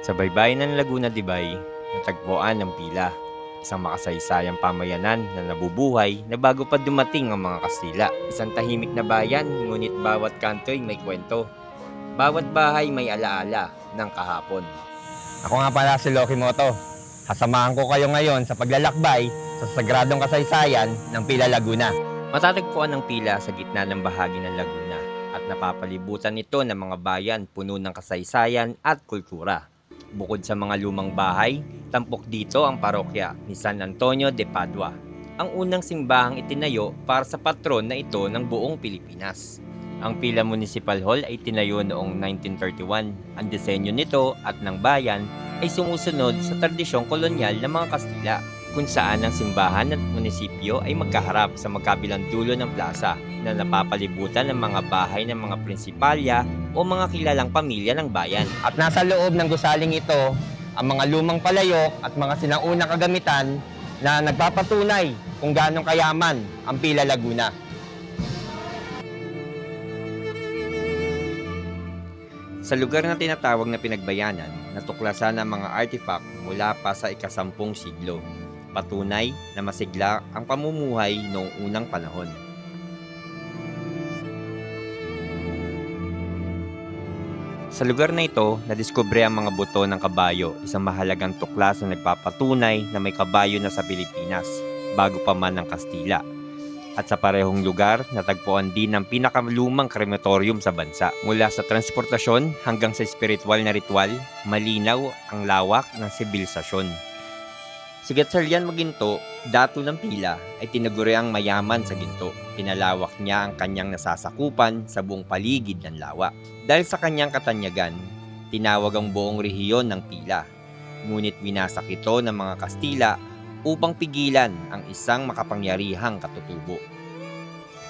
Sa baybayin ng Laguna Dibay, natagpuan ng pila. Isang makasaysayang pamayanan na nabubuhay na bago pa dumating ang mga Kastila. Isang tahimik na bayan, ngunit bawat kanto ay may kwento. Bawat bahay may alaala ng kahapon. Ako nga pala si Loki Moto. Kasamahan ko kayo ngayon sa paglalakbay sa sagradong kasaysayan ng Pila Laguna. Matatagpuan ang pila sa gitna ng bahagi ng Laguna at napapalibutan ito ng mga bayan puno ng kasaysayan at kultura. Bukod sa mga lumang bahay, tampok dito ang parokya ni San Antonio de Padua, ang unang simbahang itinayo para sa patron na ito ng buong Pilipinas. Ang Pila Municipal Hall ay tinayo noong 1931. Ang disenyo nito at ng bayan ay sumusunod sa tradisyong kolonyal ng mga Kastila kung saan ang simbahan at munisipyo ay magkaharap sa magkabilang dulo ng plaza na napapalibutan ng mga bahay ng mga prinsipalya o mga kilalang pamilya ng bayan. At nasa loob ng gusaling ito, ang mga lumang palayok at mga sinaunang kagamitan na nagpapatunay kung gaano kayaman ang Pila Laguna. Sa lugar na tinatawag na pinagbayanan, natuklasan ang mga artifact mula pa sa ikasampung siglo. Patunay na masigla ang pamumuhay noong unang panahon. Sa lugar na ito, nadiskubre ang mga buto ng kabayo, isang mahalagang tuklas na nagpapatunay na may kabayo na sa Pilipinas, bago pa man ng Kastila. At sa parehong lugar, natagpuan din ang pinakalumang krematorium sa bansa. Mula sa transportasyon hanggang sa spiritual na ritual, malinaw ang lawak ng sibilisasyon. Si Gatchalian Maginto, dato ng pila, ay tinaguri ang mayaman sa ginto. Pinalawak niya ang kanyang nasasakupan sa buong paligid ng lawa. Dahil sa kanyang katanyagan, tinawag ang buong rehiyon ng pila. Ngunit winasak ito ng mga Kastila upang pigilan ang isang makapangyarihang katutubo.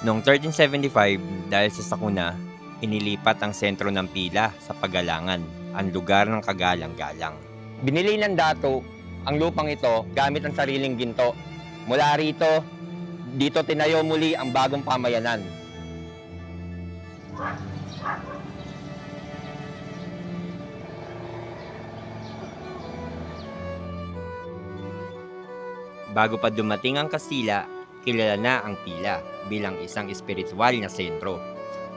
Noong 1375, dahil sa sakuna, inilipat ang sentro ng pila sa Pagalangan, ang lugar ng kagalang-galang. Binili ng dato ang lupang ito gamit ang sariling ginto. Mula rito, dito tinayo muli ang bagong pamayanan. Bago pa dumating ang Kastila, kilala na ang pila bilang isang espiritual na sentro.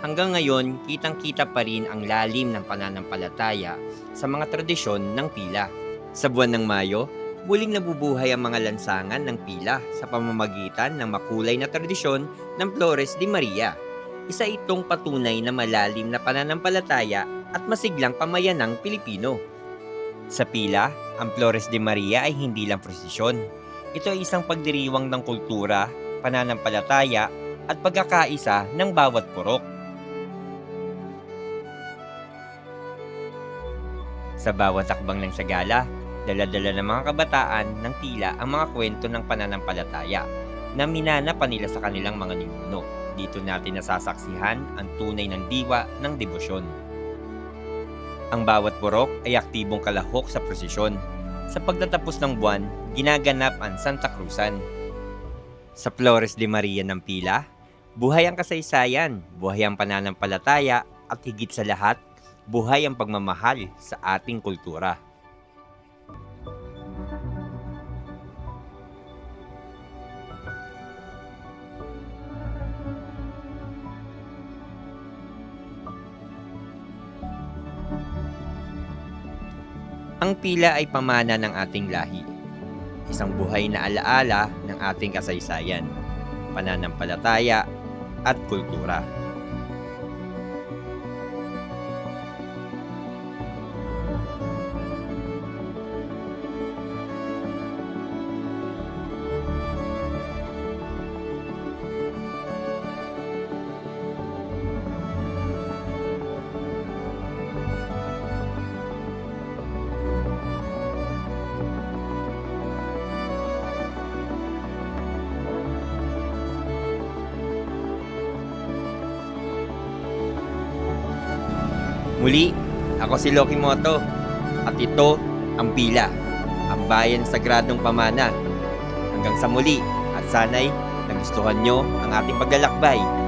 Hanggang ngayon, kitang-kita pa rin ang lalim ng pananampalataya sa mga tradisyon ng pila. Sa buwan ng Mayo, muling nabubuhay ang mga lansangan ng pila sa pamamagitan ng makulay na tradisyon ng Flores de Maria. Isa itong patunay na malalim na pananampalataya at masiglang pamayanang Pilipino. Sa pila, ang Flores de Maria ay hindi lang prosesyon, ito ay isang pagdiriwang ng kultura, pananampalataya, at pagkakaisa ng bawat purok. Sa bawat takbang ng sagala, daladala ng mga kabataan ng tila ang mga kwento ng pananampalataya na minana pa nila sa kanilang mga ninuno. Dito natin nasasaksihan ang tunay ng diwa ng debosyon. Ang bawat purok ay aktibong kalahok sa prosesyon sa pagtatapos ng buwan, ginaganap ang Santa Cruzan. Sa Flores de Maria ng Pila, buhay ang kasaysayan, buhay ang pananampalataya, at higit sa lahat, buhay ang pagmamahal sa ating kultura. Ang pila ay pamana ng ating lahi. Isang buhay na alaala ng ating kasaysayan, pananampalataya at kultura. Muli, ako si Loki Moto at ito ang Pila, ang bayan sa sagradong pamana. Hanggang sa muli at sana'y nagustuhan nyo ang ating paglalakbay